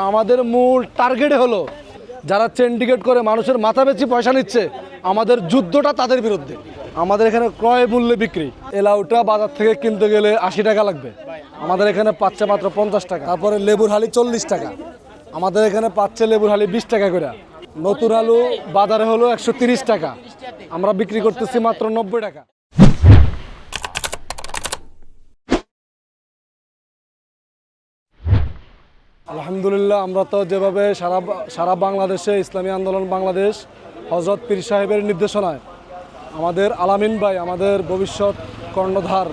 আমাদের মূল টার্গেট হলো যারা চেন্ডিকেট করে মানুষের মাথা বেচি পয়সা নিচ্ছে, আমাদের যুদ্ধটা তাদের বিরুদ্ধে। আমাদের এখানে ক্রয় মূল্যে বিক্রি। এলাউটা বাজার থেকে কিনতে গেলে আশি টাকা লাগবে। আমাদের এখানে পাচ্ছে মাত্র পঞ্চাশ টাকা। তারপরে লেবুর হালি চল্লিশ টাকা। আমাদের এখানে পাচ্ছে লেবুর হালি বিশ টাকা করে। নতুন আলু বাজারে হলো একশো টাকা। আমরা বিক্রি করতেছি মাত্র নব্বই টাকা। আলহামদুলিল্লাহ, আমরা তো যেভাবে সারা সারা বাংলাদেশে ইসলামী আন্দোলন বাংলাদেশ হজরত পীর সাহেবের নির্দেশনায় আমাদের আলামিন ভাই, আমাদের ভবিষ্যৎ কর্ণধার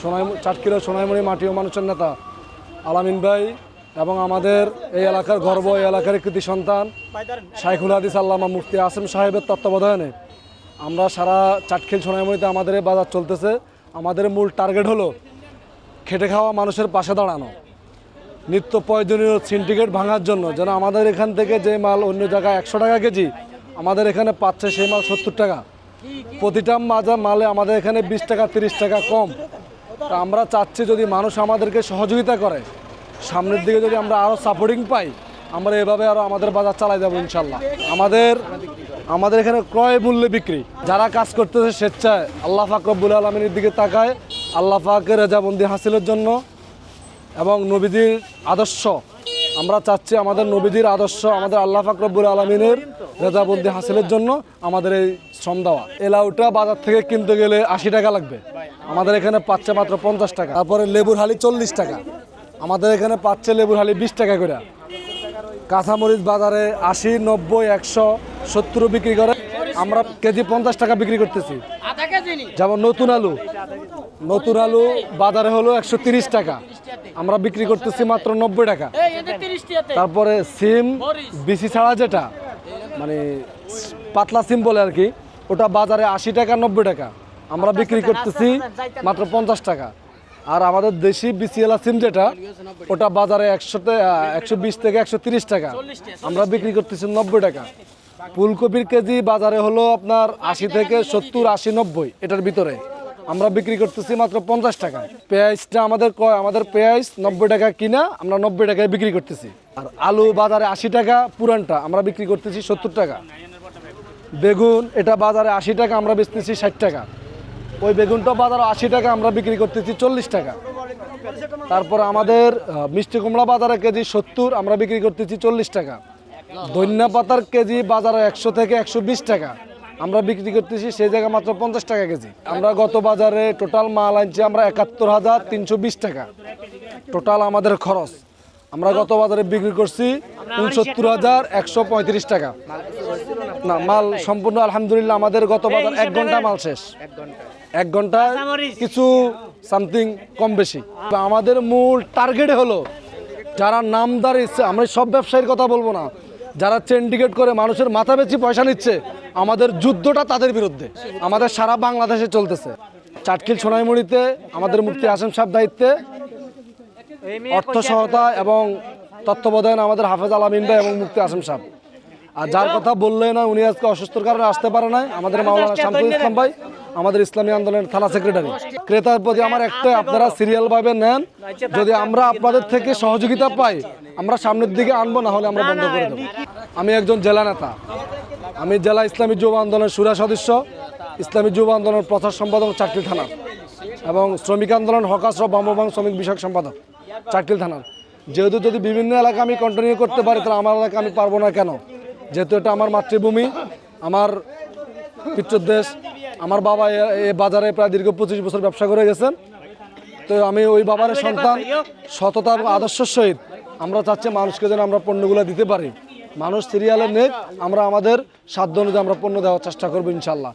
সোনাই চাটকিরা সোনাইমণি মাটি ও মানুষের নেতা আলামিন ভাই এবং আমাদের এই এলাকার গর্ব, এই এলাকার কৃতি সন্তান শাইখুল হাদিস আল্লামা মুফতি আসিম সাহেবের তত্ত্বাবধানে আমরা সারা চাটখিল সোনাইমণিতে আমাদের এই বাজার চলতেছে। আমাদের মূল টার্গেট হলো খেটে খাওয়া মানুষের পাশে দাঁড়ানো। নিত্য প্রয়োজনীয় সিন্ডিকেট ভাঙার জন্য। যেন আমাদের এখান থেকে যে মাল অন্য জায়গায় একশো টাকা কেজি, আমাদের এখানে পাচ্ছে সেই মাল সত্তর টাকা। প্রতিটা মাজা মালে আমাদের এখানে বিশ টাকা, তিরিশ টাকা কম। তা আমরা চাচ্ছি যদি মানুষ আমাদেরকে সহযোগিতা করে, সামনের দিকে যদি আমরা আরও সাপোর্টিং পাই, আমরা এভাবে আরও আমাদের বাজার চালাই যাব ইনশাল্লাহ। আমাদের আমাদের এখানে ক্রয় মূল্যে বিক্রি। যারা কাজ করতেছে স্বেচ্ছায়, আল্লাহ ফাকরবুল আলমিনের দিকে তাকায়, আল্লাহ ফাকের রেজাবন্দি হাসিলের জন্য। এবং নবীজির আদর্শ। আমরা চাচ্ছি আমাদের নবীজির আদর্শ আমাদের আল্লাহ ফাকরবুল আলমিনের রেজাবন্দি হাসিলের জন্য আমাদের এই শ্রম দেওয়া। এলাউটা বাজার থেকে কিনতে গেলে আশি টাকা লাগবে। আমাদের এখানে পাচ্ছে মাত্র পঞ্চাশ টাকা। তারপরে লেবুর হালি চল্লিশ টাকা। আমাদের এখানে পাচ্ছে লেবুর হালি বিশ টাকা করে। কাঁচামরিচ বাজারে আশি নব্বই একশো সত্তর বিক্রি করে। আমরা কেজি পঞ্চাশ টাকা বিক্রি করতেছি। যেমন নতুন আলু। নতুন আলু বাজারে হলো একশো তিরিশ টাকা। আমরা বিক্রি করতেছি মাত্র নব্বই টাকা। তারপরে সিম বিসি ছাড়া যেটা মানে পাতলা সিম বলে আর কি ওটা বাজারে আশি টাকা নব্বই টাকা। আমরা বিক্রি করতেছি মাত্র পঞ্চাশ টাকা। আর আমাদের দেশি বিসিএলা সিম যেটা ওটা বাজারে একশোতে একশো বিশ থেকে একশো তিরিশ টাকা। আমরা বিক্রি করতেছি নব্বই টাকা। ফুলকপির কেজি বাজারে হলো আপনার আশি থেকে সত্তর আশি নব্বই এটার ভিতরে। আমরা বিক্রি করতেছি মাত্র পঞ্চাশ টাকা। পেঁয়াজটা আমাদের কয় আমাদের পেঁয়াজ নব্বই টাকা কিনা, আমরা নব্বই টাকায় বিক্রি করতেছি। আর আলু বাজারে আশি টাকা, পুরানটা আমরা বিক্রি করতেছি সত্তর টাকা। বেগুন, এটা বাজারে আশি টাকা, আমরা বেচতেছি ষাট টাকা। ওই বেগুনটা বাজারে আশি টাকা, আমরা বিক্রি করতেছি চল্লিশ টাকা। তারপর আমাদের মিষ্টি কুমড়া বাজারে কেজি সত্তর, আমরা বিক্রি করতেছি চল্লিশ টাকা। ধনিয়া পাতার কেজি বাজারে একশো থেকে একশো বিশ টাকা। আমরা বিক্রি করতেছি সেই জায়গায় মাত্র পঞ্চাশ টাকা কেজি। আমরা গত বাজারে টোটাল মাল আনছি আমরা একাত্তর হাজার তিনশো বিশ টাকা। টোটাল আমাদের খরচ। আমরা গত বাজারে বিক্রি করছি উনসত্তর হাজার একশো পঁয়ত্রিশ টাকা। না মাল সম্পূর্ণ আলহামদুলিল্লাহ আমাদের গত বাজার এক ঘণ্টা মাল শেষ। এক ঘন্টায় কিছু সামথিং কম বেশি। আমাদের মূল টার্গেট হলো যারা নামদার ইচ্ছে আমরা সব ব্যবসায়ীর কথা বলব না যারা চেন্ডিকেট করে মানুষের মাথা বেচি পয়সা নিচ্ছে, আমাদের যুদ্ধটা তাদের বিরুদ্ধে। আমাদের সারা বাংলাদেশে চলতেছে। চাটকিল সোনাইমুড়িতে, আমাদের মুক্তি আসেম সাহেব দায়িত্বে অর্থ সহায়তা এবং তত্ত্বাবধান আমাদের হাফেজ আলামিন ভাই এবং মুক্তি আসেম সাহেব। আর যার কথা বললে না, উনি আজকে অসুস্থর কারণে আসতে পারে নাই, আমাদের মাওলানা শামসুল ইসলাম ভাই। আমাদের ইসলামী আন্দোলনের থানা সেক্রেটারি। ক্রেতার প্রতি আমার একটাই, আপনারা সিরিয়াল ভাবে নেন। যদি আমরা আপনাদের থেকে সহযোগিতা পাই, আমরা সামনের দিকে আনব, না হলে আমরা বন্ধ করে দেবো। আমি একজন জেলা নেতা। আমি জেলা ইসলামী যুব আন্দোলনের সুরা সদস্য, ইসলামী যুব আন্দোলনের প্রচার সম্পাদক চাকরি থানা এবং শ্রমিক আন্দোলন হকাশ্রম বামবাং শ্রমিক বিষয়ক সম্পাদক চাকরি থানার। যেহেতু যদি বিভিন্ন এলাকা আমি কন্টিনিউ করতে পারি, তাহলে আমার এলাকা আমি পারব না কেন? যেহেতু এটা আমার মাতৃভূমি, আমার পিতৃদেশ আমার বাবা এ- বাজারে প্রায় দীর্ঘ পঁচিশ বছর ব্যবসা করে গেছেন। তো আমি ওই বাবার সন্তান সততার আদর্শের সহিত আমরা চাচ্ছি মানুষকে যেন আমরা পণ্যগুলো দিতে পারি। মানুষ সিরিয়ালের নেক আমরা আমাদের সাধ্য অনুযায়ী আমরা পণ্য দেওয়ার চেষ্টা করব ইনশাল্লাহ